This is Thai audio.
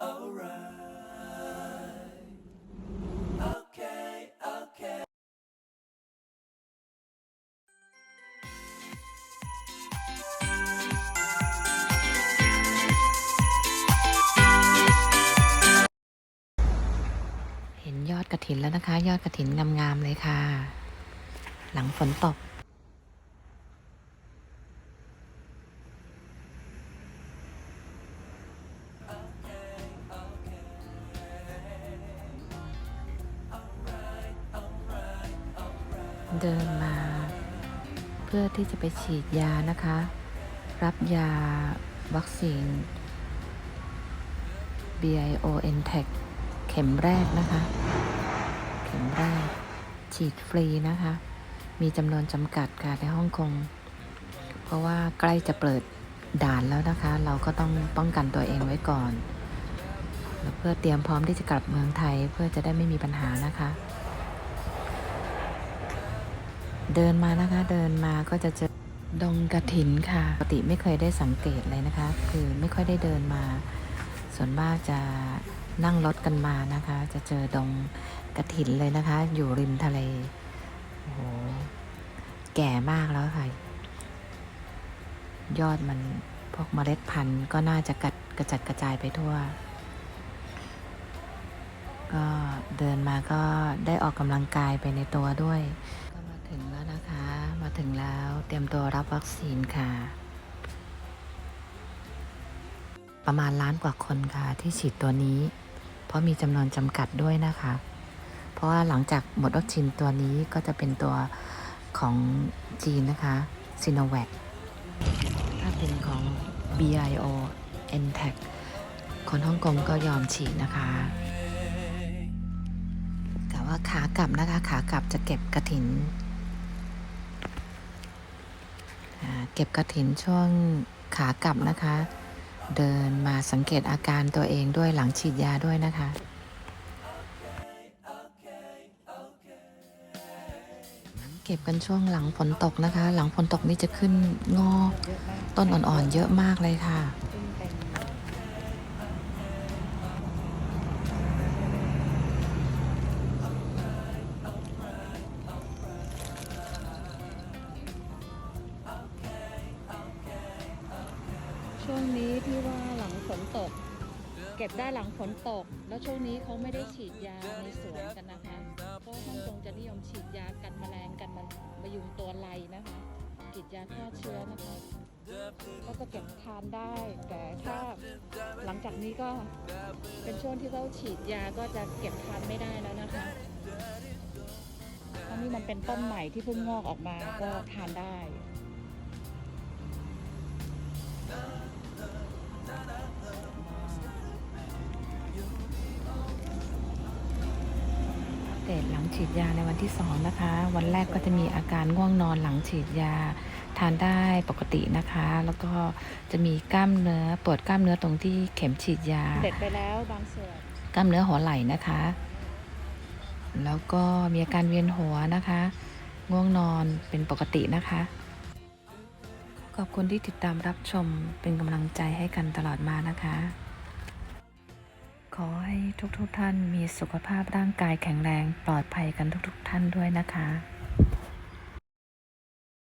alright. Okay, okay. เห็นยอดกระถินแล้วนะคะ ยอดกระถินงามๆเลยค่ะ หลังฝนตก เดินมา เพื่อที่จะไปฉีดยานะคะ รับยาวัคซีน BIONTech เข็มแรกนะคะ เข็มแรก ฉีดฟรีนะคะ มีจำนวนจำกัดค่ะในฮ่องกงเพราะว่าใกล้จะเปิดด่านแล้วนะคะ เราก็ต้องป้องกันตัวเองไว้ก่อน เพื่อเตรียมพร้อมที่จะกลับเมืองไทยเพื่อจะได้ไม่มีปัญหานะคะ เดินมานะคะ เดินมาก็จะเจอดงกระถินค่ะ ปกติไม่เคยได้สังเกตเลยนะคะ คือไม่ค่อยได้เดินมา ส่วนมากจะนั่งรถกันมานะคะ จะเจอดงกระถินเลยนะคะ อยู่ริมทะเลโอ้โหแก่มากแล้วค่ะ ยอดมันพวกเมล็ดพันธุ์ก็น่าจะกัดกระจัดกระจายไปทั่ว ก็เดินมาก็ได้ออกกำลังกายไปในตัวด้วย ก็มาถึงแล้วนะคะ มาถึงแล้วเตรียมตัวรับวัคซีนค่ะ ประมาณล้านกว่าคนค่ะที่ฉีดตัวนี้ เพราะมีจำนวนจำกัดด้วยนะคะ เพราะว่าหลังจากหมดวัคซีนตัวนี้ก็จะเป็นตัวของจีนนะคะซีโนแวคถ้าเป็นของ BIO n t e c คนฮ่องกงก็ยอมฉีดนะคะแต่ว่าขากลับนะคะขากลับจะเก็บกระถินอ่า เก็บกระถินช่วงขากลับนะคะ เดินมาสังเกตอาการตัวเองด้วยหลังฉีดยาด้วยนะคะ เก็บกันช่วงหลังฝนตกนะคะ หลังฝนตกนี่จะขึ้นงอกต้นอ่อนๆเยอะมากเลยค่ะ ช่วงนี้ที่ว่าหลังฝนตก เก็บได้หลังฝนตก แล้วช่วงนี้เขาไม่ได้ฉีดยาในสวนกันนะคะเพราะฮ่องกงจะนิยมฉีดยากันแมลงกันมันมายุงตัวไรนะคะฉีดยาฆ่าเชื้อนะคะก็จะเก็บทานได้ แต่ถ้าหลังจากนี้ก็เป็นช่วงที่เขาฉีดยาก็จะเก็บทานไม่ได้แล้วนะคะเพราะนี่มันเป็นต้นใหม่ที่เพิ่งงอกออกมาก็ทานได้ เดตหลังฉีดยาในวันที่สองนะคะ วันแรกก็จะมีอาการง่วงนอนหลังฉีดยา ทานได้ปกตินะคะ แล้วก็จะมีกล้ามเนื้อปวดกล้ามเนื้อตรงที่เข็มฉีดยาเด็ดไปแล้วบางส่วนกล้ามเนื้อหัวไหล่นะคะ แล้วก็มีอาการเวียนหัวนะคะ ง่วงนอนเป็นปกตินะคะ ขอบคุณที่ติดตามรับชมเป็นกำลังใจให้กันตลอดมานะคะข อให้ทุกๆทท่านมีสุขภาพร่างกายแข็งแรงปลอดภัยกันทุกๆทท่านด้วยนะคะ